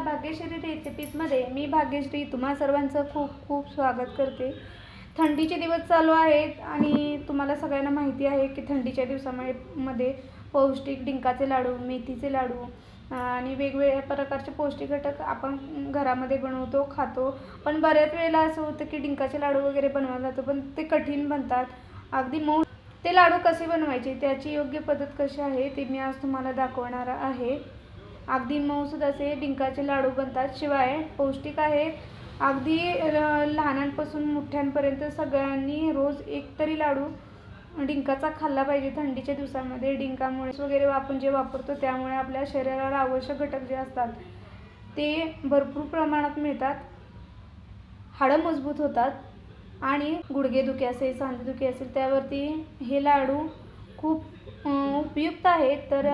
भाग्यश्री रेसिपीजमध्ये मी भाग्यश्री तुम्हा सर्वांचं खूप खूप स्वागत करते. थंडीचे दिवस चालू आहेत आणि तुम्हाला सगळ्यांना माहिती आहे की थंडीच्या दिवसामुळे मध्ये पौष्टिक डिंकाचे लाडू मेथीचे लाडू आणि वेगवेगळ्या प्रकारचे पौष्टिक घटक आपण घरामध्ये बनवतो खातो. पण बऱ्याच वेळेला असं होतं की डिंकाचे लाडू वगैरे बनवला जातो पण ते कठीण बनतात. अगदी मऊ ते लाडू कसे बनवायचे त्याची योग्य पद्धत कशी आहे ते मी आज तुम्हाला दाखवणार आहे. अगदी मऊसूद असे डिंकाचे लाडू बनतात. शिवाय पौष्टिक आहेत अगदी लहानांपासून मोठ्यांपर्यंत सगळ्यांनी रोज एक तरी लाडू डिंकाचा खाल्ला पाहिजे. थंडीच्या दिवसामध्ये डिंकामुळे वगैरे आपण जे वापरतो त्यामुळे आपल्या शरीराला आवश्यक घटक जे असतात ते भरपूर प्रमाणात मिळतात. हाडं मजबूत होतात आणि गुडघेदुखी असेल सांधेदुखी असेल त्यावरती हे लाडू खूप उपयुक्त आहेत. तर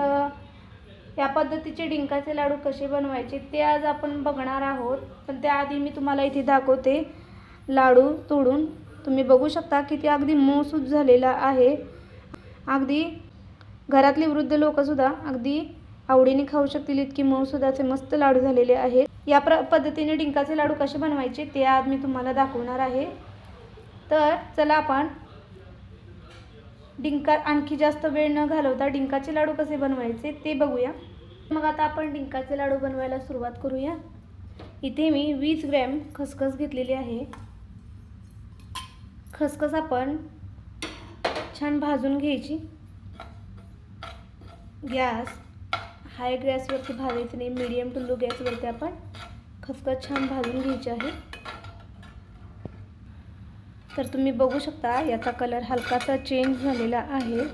या पद्धतीचे डिंकाचे लाडू कसे बनवायचे ते आज आपण बघणार आहोत. पण त्याआधी मी तुम्हाला इथे दाखवते लाडू तोडून. तुम्ही बघू शकता की ते अगदी मऊसूद झालेला आहे. अगदी घरातली वृद्ध लोकंसुद्धा अगदी आवडीने खाऊ शकतील इतकी मऊसुदाचे मस्त लाडू झालेले आहेत. या प्र पद्धतीने डिंकाचे लाडू कसे बनवायचे ते आज मी तुम्हाला दाखवणार आहे. तर चला आपण डिंका आणखी जास्त वेळ न घालवता डिंकाचे लाडू कसे बनवायचे ते बघूया. मग आता आपण डिंकाचे लाडू बनवायला सुरुवात करूया. इथे मी वीस ग्रॅम खसखस घेतलेली आहे. खसखस आपण छान भाजून घ्यायची. गॅस हाय गॅसवरती भाजायचं नाही मीडियम टू लो गॅसवरती आपण खसखस छान भाजून घ्यायची आहे. तर तुम्ही बघू शकता याचा कलर हलकासा चेंज झालेला आहे.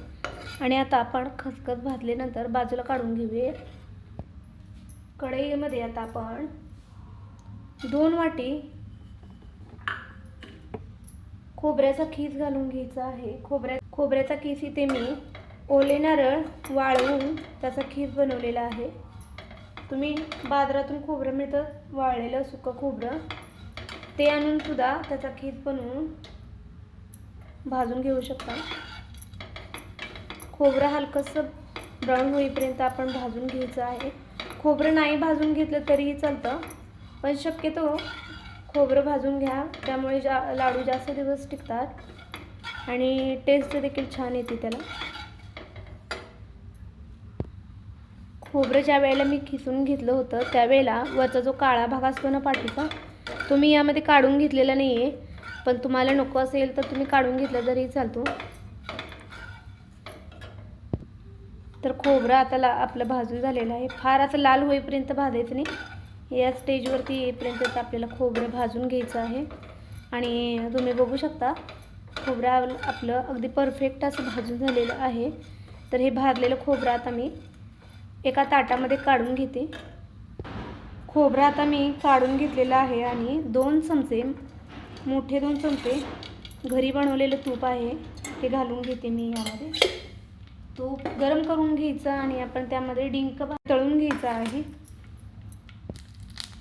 आणि आता आपण खसखस भाजल्यानंतर बाजूला काढून घेऊया कढईमध्ये आता आपण दोन वाटी खोबऱ्याचा खीस घालून घ्यायचा आहे. खोबऱ्या खोबऱ्याचा खीस इथे मी ओले नारळ वाळवून त्याचा खीस बनवलेला आहे. तुम्ही बाजारातून खोबरं मिळतं वाळलेलं सुकं खोबरं ते आणून सुद्धा त्याचा खीस बनवून भाजून घेऊ शकता. खोबरं हलकंसं ब्राऊन होईपर्यंत आपण भाजून घ्यायचं आहे. खोबरं नाही भाजून घेतलं तरीही चालतं पण शक्यतो खोबरं भाजून घ्या. त्यामुळे जा लाडू जास्त दिवस टिकतात. आणि टेस्ट देखील छान येते त्याला. खोबरं ज्या वेळेला मी खिसून घेतलं होतं त्यावेळेला वरचा जो काळा भाग असतो ना पाठीचा तो मी यामध्ये काढून घेतलेला नाही आहे पण तुम्हाला नको असेल तर तुम्ही काढून घेतलं तरी चालतो. तर खोबरं आता ला आपलं भाजून झालेलं आहे. फार असं लाल होईपर्यंत भाजायचं नाही. या स्टेजवरती येईपर्यंत आपल्याला खोबरं भाजून घ्यायचं आहे. आणि तुम्ही बघू शकता खोबरं आपलं अगदी परफेक्ट असं भाजून झालेलं आहे. तर हे भाजलेलं खोबरं आता मी एका ताटामध्ये काढून घेते. खोबरं आता मी काढून घेतलेलं आहे आणि दोन चमचे मोठे दोन चमचे घरी बनवलेलं तूप आहे. ते घालून घेते मी यामध्ये. तूप गरम करून घ्यायचं आणि आपण त्यामध्ये डिंक तळून घ्यायचा आहे.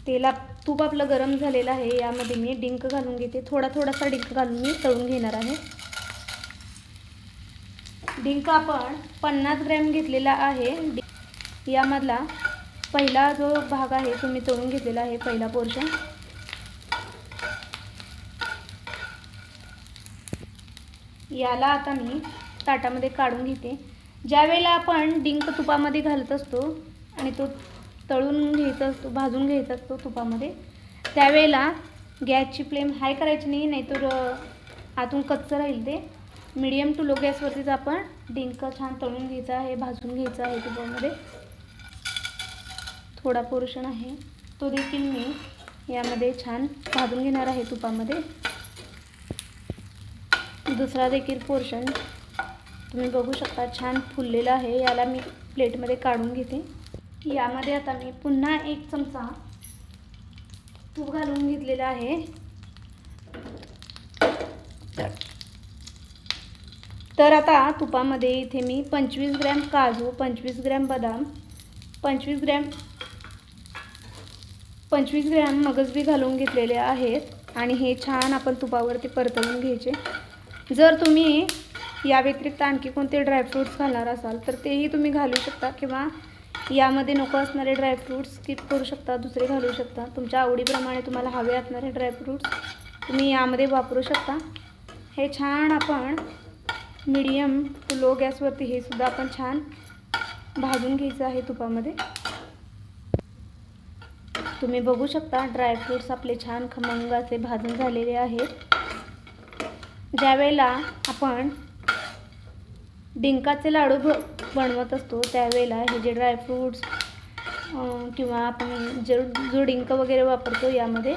तेला तूप आपलं गरम झालेलं आहे यामध्ये मी डिंक घालून घेते. थोडा थोडासा डिंक घालून मी तळून घेणार आहे. डिंक आपण पन्नास ग्रॅम घेतलेला आहे. यामधला पहिला जो भाग आहे तो मी तळून घेतलेला आहे पहिला पोर्शन. याला आता मी ताटामध्ये काढून घेते. ज्यावेळेला आपण डिंक तुपामध्ये घालत असतो आणि तो तळून घ्यायचा असतो भाजून घ्यायचा असतो तुपामध्ये त्यावेळेला गॅसची फ्लेम हाय करायची नाही नाहीतर आतून कच्चं राहील ते. मिडियम टू लो गॅसवरतीच आपण डिंक छान तळून घ्यायचा आहे भाजून घ्यायचा आहे तुपामध्ये. थोडा पोर्शन आहे तो देखील मी यामध्ये छान भाजून घेणार आहे तुपामध्ये. दुसरा देखील पोर्शन तुम्ही बघू शकता छान फुललेलं आहे. याला मी प्लेटमध्ये काढून घेते. यामध्ये आता मी पुन्हा एक चमचा तूप घालून घेतलेला आहे. तर आता तुपामध्ये इथे मी पंचवीस ग्रॅम काजू पंचवीस ग्रॅम बदाम पंचवीस ग्रॅम पंचवीस ग्रॅम मगजबी घालून घेतलेले आहेत. आणि हे छान आपण तुपावरती परतवून घ्यायचे. जर तुम्ही या व्यतिरिक्त आणखी कोणते ड्रायफ्रूट्स घालणार असाल तर तेही तुम्ही घालू शकता किंवा यामध्ये नको असणारे ड्रायफ्रूट्स स्किप करू शकता दुसरे घालू शकता. तुमच्या आवडीप्रमाणे तुम्हाला हवे असणारे ड्रायफ्रूट्स तुम्ही यामध्ये वापरू शकता. हे छान आपण मीडियम टू लो गॅसवरती हे सुद्धा आपण छान भाजून घ्यायचं आहे तुपामध्ये. तुम्ही बघू शकता ड्रायफ्रूट्स आपले छान खमंग असे भाजून झालेले आहेत. ज्यावेळेला आपण डिंकाचे लाडू बनवत असतो. त्यावेळेला हे जे ड्रायफ्रूट्स किंवा आपण जे जो डिंक वगैरे वापरतो यामध्ये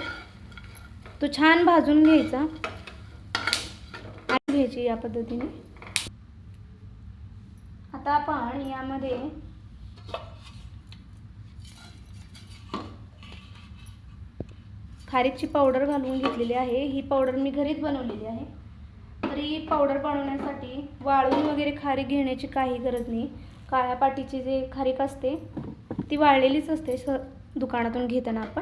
तो छान भाजून घ्यायचा आणि घ्यायची या पद्धतीने. आता आपण यामध्ये खारीकची पावडर घालून घेतलेली आहे. ही पावडर मी घरीच बनवलेली आहे. तर ही पावडर बनवण्यासाठी वाळून वगैरे खारीक घेण्याची काही गरज नाही. काळ्या पाटीची जे खारीक असते ती वाळलेलीच असते स दुकानातून घेताना आपण.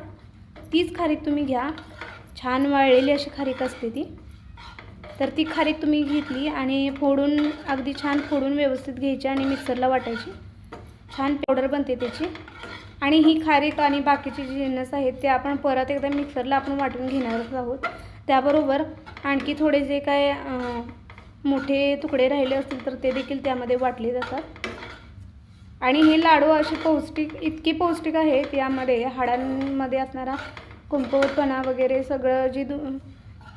तीच खारीक तुम्ही घ्या. छान वाळलेली अशी खारीक असते ती. तर ती खारीक तुम्ही घेतली आणि फोडून अगदी छान फोडून व्यवस्थित घ्यायची आणि मिक्सरला वाटायची. छान पावडर बनते त्याची. आणि ही खारीक आणि बाकीचे जे जिन्नस आहेत ते आपण परत एकदा मिक्सरला आपण वाटून घेणारच आहोत. त्याबरोबर आणखी थोडे जे काय मोठे तुकडे राहिले असतील तर ते देखील त्यामध्ये वाटले जातात. आणि हे लाडू असे पौष्टिक इतके पौष्टिक आहेत यामध्ये हाडांमध्ये असणारा कमकुवतपणा वगैरे सगळं जे दु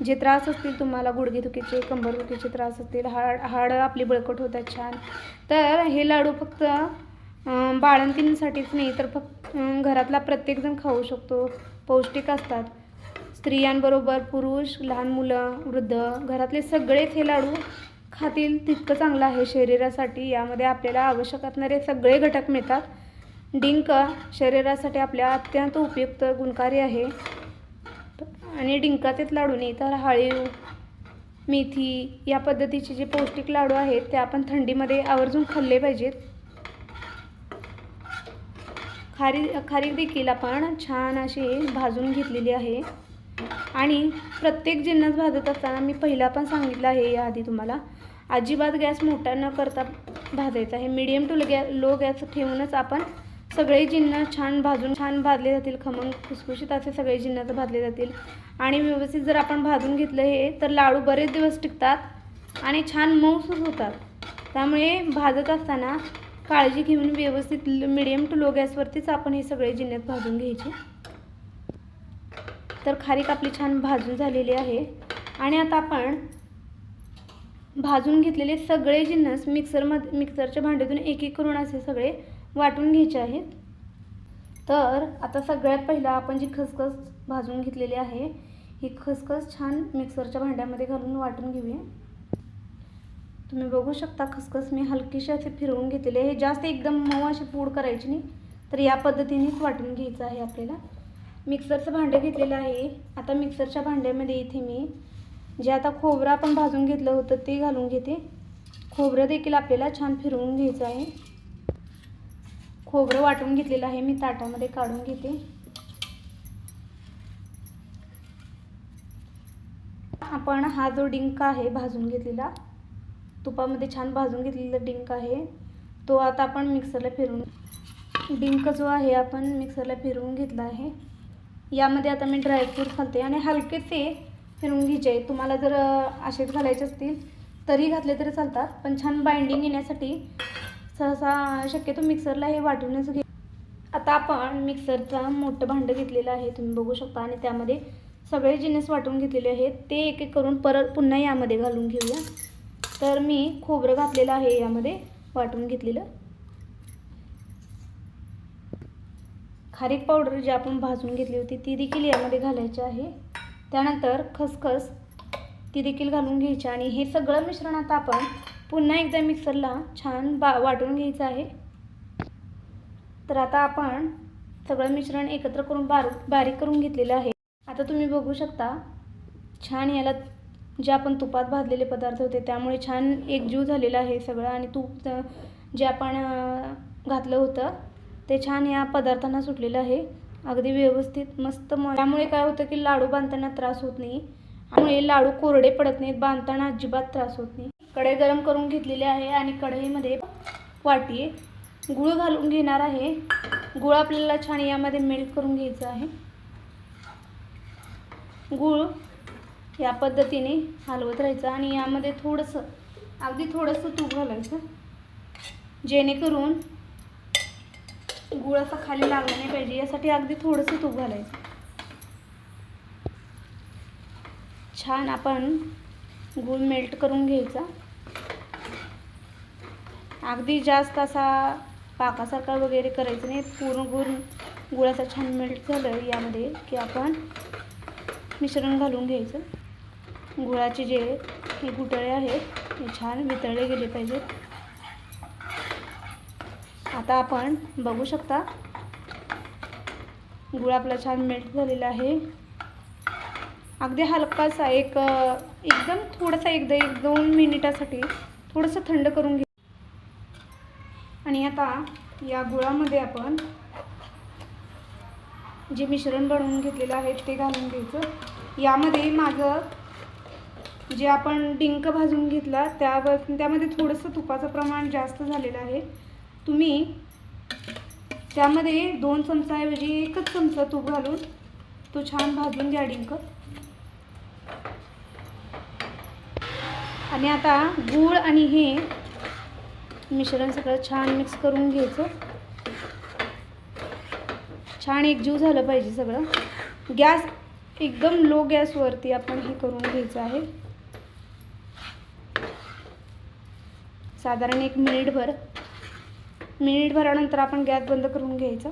जे त्रास असतील तुम्हाला गुडघेदुखीचे कंबरदुखीचे त्रास असतील हाड हाडं आपली बळकट होतात छान. तर हे लाडू फक्त बाळंतींसाठीच नाही तर फक्त घरातला प्रत्येकजण खाऊ शकतो. पौष्टिक असतात. स्त्रियांबरोबर पुरुष लहान मुलं वृद्ध घरातले सगळेच हे लाडू खातील तितकं चांगलं आहे शरीरासाठी. यामध्ये आपल्याला आवश्यक असणारे सगळे घटक मिळतात. डिंक शरीरासाठी आपल्या अत्यंत उपयुक्त गुणकारी आहे. आणि डिंकाचेच लाडू नाही तर हळीव मेथी या पद्धतीचे जे पौष्टिक लाडू आहेत ते आपण थंडीमध्ये आवर्जून खाल्ले पाहिजेत. खारी खारीक देखील आपण छान अशी भाजून घेतलेली आहे. आणि प्रत्येक जिन्नस भाजत असताना मी पहिला पण सांगितलं आहे याआधी तुम्हाला अजिबात गॅस मोठा न करता भाजायचा. आहे मीडियम टू गॅ लो गॅस ठेवूनच आपण सगळे जिन्नस छान भाजून छान भाजले जातील. खमंग खुसखुशीत असे सगळे जिन्नस भाजले जातील. आणि व्यवस्थित जर आपण भाजून घेतलं हे तर लाडू बरेच दिवस टिकतात आणि छान मऊसूस होतात. त्यामुळे भाजत असताना काळजी घेऊन व्यवस्थित मिडियम टू लो गॅसवरतीच आपण हे सगळे जिन्नस भाजून घ्यायचे. तर खारीक आपली छान भाजून झालेली आहे. आणि आता आपण भाजून घेतलेले सगळे जिन्नस मिक्सरमध्ये मिक्सरच्या भांड्यातून एक एक करून असे सगळे वाटून घ्यायचे आहेत. तर आता सगळ्यात पहिला आपण जी खसखस भाजून घेतलेली आहे ही खसखस छान मिक्सरच्या भांड्यामध्ये घालून वाटून घेऊया. तुम्ही बघू शकता खसखस मी हलकीशी असे फिरवून घेतलेले आहे. जास्त एकदम मऊ अशी पूड करायची नाही तर या पद्धतीनेच वाटून घ्यायचं आहे आपल्याला. मिक्सरचं भांडं घेतलेलं आहे. आता मिक्सरच्या भांड्यामध्ये इथे मी जे आता खोबरं आपण भाजून घेतलं होतं ते घालून घेते. खोबरं देखील आपल्याला छान फिरवून घ्यायचं आहे. खोबरं वाटून घेतलेलं आहे मी ताटामध्ये काढून घेते. आपण हा जो डिंक आहे भाजून घेतलेला तुपामध्ये छान भाजून घेतलेला डिंक आहे. तो आता आपण मिक्सरला फिरून डिंक जो आहे आपण मिक्सरला फिरवून घेतला आहे. यामध्ये आता मी ड्रायफ्रूट घालते आणि हलकेसे फिरून घ्यायचे. आहे तुम्हाला जर असेच घालायचे असतील तरी घातले तरी चालतात पण छान बाइंडिंग येण्यासाठी सहसा शक्यतो मिक्सरला हे वाटूनच घे. आता आपण मिक्सरचा मोठं भांडं घेतलेलं आहे तुम्ही बघू शकता. आणि त्यामध्ये सगळे जिन्स वाटून घेतलेले आहेत. ते एक एक करून परत पुन्हा यामध्ये घालून घेऊया. तर मी खोबरं घातलेलं आहे यामध्ये वाटून घेतलेलं. खारीक पावडर जी आपण भाजून घेतली होती ती देखील यामध्ये घालायची आहे. त्यानंतर खसखस ती देखील घालून घ्यायची आणि हे सगळं मिश्रण आता आपण पुन्हा एकदा मिक्सरला छान बा वाटून घ्यायचं आहे. तर आता आपण सगळं मिश्रण एकत्र करून बार बारीक करून घेतलेलं आहे. आता तुम्ही बघू शकता छान याला जे आपण तुपात भाजलेले पदार्थ होते त्यामुळे छान एकजीव झालेलं आहे सगळं आणि तूप जे आपण घातलं होतं ते छान या पदार्थांना सुटलेलं आहे. अगदी व्यवस्थित मस्त म त्यामुळे काय होतं की लाडू बांधताना त्रास होत नाही. त्यामुळे लाडू कोरडे पडत नाहीत बांधताना अजिबात त्रास होत नाही. कढई गरम करून घेतलेली आहे आणि कढईमध्ये वाटी गुळ घालून घेणार आहे. गुळ आपल्याला छान यामध्ये मेल्ट करून घ्यायचं आहे. गुळ या पद्धतीने हलवत राहायचं आणि यामध्ये थोडंसं अगदी थोडंसं तूप घालायचं. जेणेकरून गुळ असा खाली लागला नाही पाहिजे. यासाठी अगदी थोडंसं तूप घालायचं. छान आपण गुळ मेल्ट करून घ्यायचा. अगदी जास्त असा पाकासारखा वगैरे करायचं नाही. पूर्ण गुळ गुळाचा छान मेल्ट झालं यामध्ये की आपण मिश्रण घालून घ्यायचं. गुळाचे जे हे गुटळे आहेत हे छान वितळले गेले पाहिजेत. आता आपण बघू शकता. गुळ आपला छान मेल्ट झालेला आहे. अगदी हलकासा एक एकदम थोडासा एकदा एक दोन मिनिटासाठी थोडंसं थंड करून घे. आणि आता या गुळामध्ये आपण जे मिश्रण बनवून घेतलेलं आहे ते घालून घ्यायचं. यामध्ये माझं जे आपण डिंक भाजून घेतला त्यावर त्यामध्ये थोडंसं तुपाचं प्रमाण जास्त झालेलं आहे. तुम्ही त्यामध्ये दोन चमचाऐवजी एकच चमचा तूप घालून तो छान भाजून घ्या डिंक. आणि आता गूळ आणि हे मिश्रण सगळं छान मिक्स करून घ्यायचं. छान एकजीव झालं पाहिजे सगळं. गॅस एकदम लो गॅसवरती आपण हे करून घ्यायचं आहे. साधारण एक मिनिटभर मिनिटभरानंतर आपण गॅस बंद करून घ्यायचा.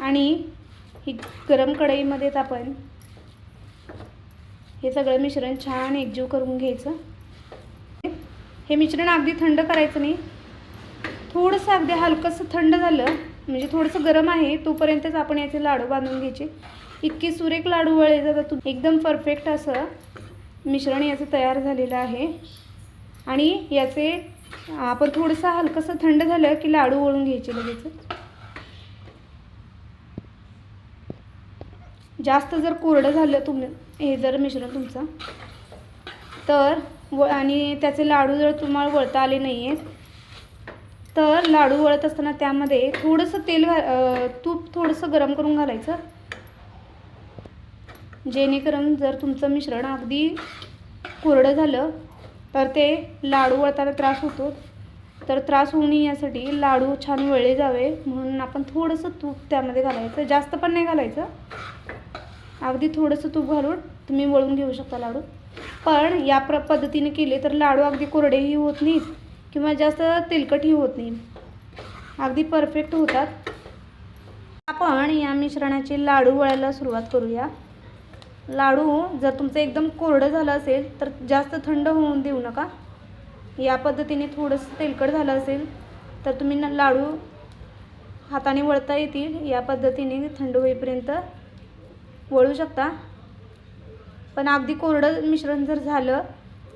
आणि ही गरम कढईमध्येच आपण हे सगळं मिश्रण छान एकजीव करून घ्यायचं. हे मिश्रण अगदी थंड करायचं नाही. थोडंसं अगदी हलकंसं थंड झालं म्हणजे थोडंसं गरम आहे तोपर्यंतच आपण याचे लाडू बांधून घ्यायचे. इतके सुरेख लाडू वळले जातात एकदम परफेक्ट असं मिश्रण याचं तयार झालेलं आहे. आणि याचे आपण थोडंसं हलकंसं थंड झालं की लाडू वळून घ्यायचे लगेच. जास्त जर कोरडं झालं तुम हे जर मिश्रण तुमचं तर व आणि त्याचे लाडू जर तुम्हाला वळता आले नाही आहेत तर लाडू वळत असताना त्यामध्ये थोडंसं तेल घा तूप थोडंसं गरम करून घालायचं. जेणेकरून जर तुमचं मिश्रण अगदी कोरडं झालं तर ते लाडू वळताना त्रास होतो. तर त्रास होऊ नये यासाठी लाडू छान वळले जावे म्हणून आपण थोडंसं तूप त्यामध्ये घालायचं. जास्त पण नाही घालायचं. अगदी थोडंसं तूप घालून तुम्ही वळून घेऊ शकता लाडू. पण या प्र पद्धतीने केले तर लाडू अगदी कोरडेही होत नाहीत किंवा जास्त तेलकटही होत नाही. अगदी परफेक्ट होतात. आपण या मिश्रणाचे लाडू वळायला सुरुवात करूया. लाडू जर तुमचं एकदम कोरडं झालं असेल तर जास्त थंड होऊन देऊ नका. या पद्धतीने थोडंसं तेलकट झालं असेल तर तुम्ही न लाडू हाताने वळता येतील. या पद्धतीने थंड होईपर्यंत वळू शकता. पण अगदी कोरडं मिश्रण जर झालं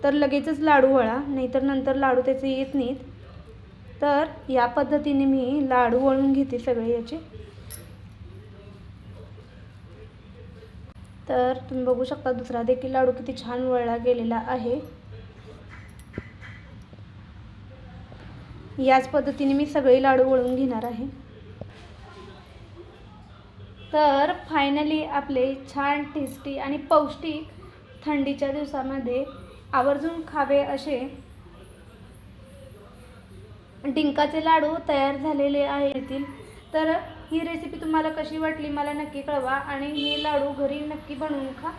तर लगेचच लाडू वळा नाहीतर नंतर लाडू त्याचे येत नाहीत. तर या पद्धतीने मी लाडू वळून घेते सगळे याचे. तर तुम्ही बघू शकता दुसरा देखील लाडू किती छान वळला गेलेला आहे. याच पद्धतीने मी सगळे लाडू वळून घेणार आहे. तर फायनली आपले छान टेस्टी आणि पौष्टिक थंडीच्या दिवसामध्ये आवर्जून खावे असे डिंकाचे लाडू तयार झालेले आहेत. तर ही रेसिपी तुम्हाला कशी वाटली मला नक्की कळवा आणि हे लाडू घरी नक्की बनवून खा.